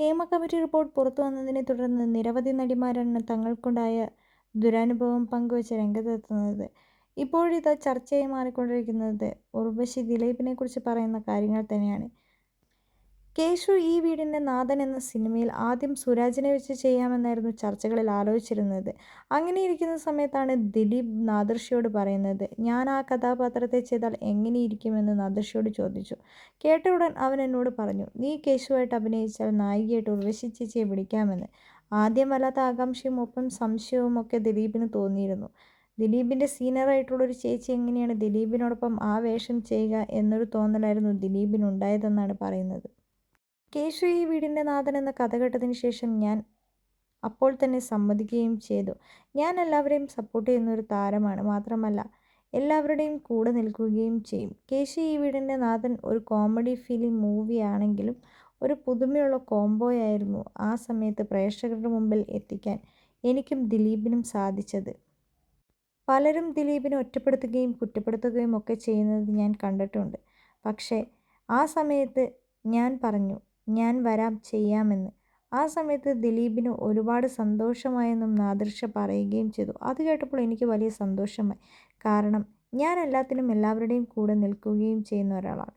Hema committee report പുറത്തു വന്നതിനെ തുടർന്ന് നിരവധി നടിമാരാണ് തങ്ങൾക്കുണ്ടായ ദുരനുഭവം പങ്കുവച്ച് രംഗത്തെത്തുന്നത്. ഇപ്പോഴിത് ചർച്ചയായി മാറിക്കൊണ്ടിരിക്കുന്നത് ഉർവശി ദിലീപിനെക്കുറിച്ച് പറയുന്ന കാര്യങ്ങൾ തന്നെയാണ്. കേശു ഈ വീടിന്റെ നാഥൻ എന്ന സിനിമയിൽ ആദ്യം സുരാജിനെ വെച്ച് ചെയ്യാമെന്നായിരുന്നു ചർച്ചകളിൽ ആലോചിച്ചിരുന്നത്. അങ്ങനെ ഇരിക്കുന്ന സമയത്താണ് ദിലീപ് നാദർഷിയോട് പറയുന്നത് ഞാൻ ആ കഥാപാത്രത്തെ ചെയ്താൽ എങ്ങനെയിരിക്കുമെന്ന് നാദർഷിയോട് ചോദിച്ചു. കേട്ട ഉടൻ അവൻ എന്നോട് പറഞ്ഞു നീ കേശുവായിട്ട് അഭിനയിച്ചാൽ നായികയായിട്ട് ഉർവശി ചേച്ചിയെ വിളിക്കാമെന്ന്. ആദ്യം വല്ലാത്ത ആകാംക്ഷയും ഒപ്പം സംശയവും ഒക്കെ ദിലീപിന് തോന്നിയിരുന്നു. ദിലീപിന്റെ സീനിയറായിട്ടുള്ളൊരു ചേച്ചി എങ്ങനെയാണ് ദിലീപിനോടൊപ്പം ആ വേഷം ചെയ്യുക എന്നൊരു തോന്നലായിരുന്നു ദിലീപിനുണ്ടായതെന്നാണ് പറയുന്നത്. കേശു ഈ വീടിന്റെ നാഥൻ എന്ന കഥ കേട്ടതിന് ശേഷം ഞാൻ അപ്പോൾ തന്നെ സമ്മതിക്കുകയും ചെയ്തു. ഞാൻ എല്ലാവരെയും സപ്പോർട്ട് ചെയ്യുന്ന ഒരു താരമാണ്. മാത്രമല്ല എല്ലാവരുടെയും കൂടെ നിൽക്കുകയും ചെയ്യും. കേശു ഈ വീടിന്റെ നാഥൻ ഒരു കോമഡി ഫിലിം മൂവിയാണെങ്കിലും ഒരു പുതുമയുള്ള കോംബോയായിരുന്നു ആ സമയത്ത് പ്രേക്ഷകരുടെ മുമ്പിൽ എത്തിക്കാൻ എനിക്കും ദിലീപിനും സാധിച്ചത്. പലരും ദിലീപിനെ ഒറ്റപ്പെടുത്തുകയും കുറ്റപ്പെടുത്തുകയും ഒക്കെ ചെയ്യുന്നത് ഞാൻ കണ്ടിട്ടുണ്ട്. പക്ഷേ ആ സമയത്ത് ഞാൻ പറഞ്ഞു ഞാൻ വരാം ചെയ്യാമെന്ന്. ആ സമയത്ത് ദിലീപിന് ഒരുപാട് സന്തോഷമായെന്നും നാദിർഷ പറയുകയും ചെയ്തു. അത് കേട്ടപ്പോൾ എനിക്ക് വലിയ സന്തോഷമായി. കാരണം ഞാൻ എല്ലാത്തിനും എല്ലാവരുടെയും കൂടെ നിൽക്കുകയും ചെയ്യുന്ന ഒരാളാണ്.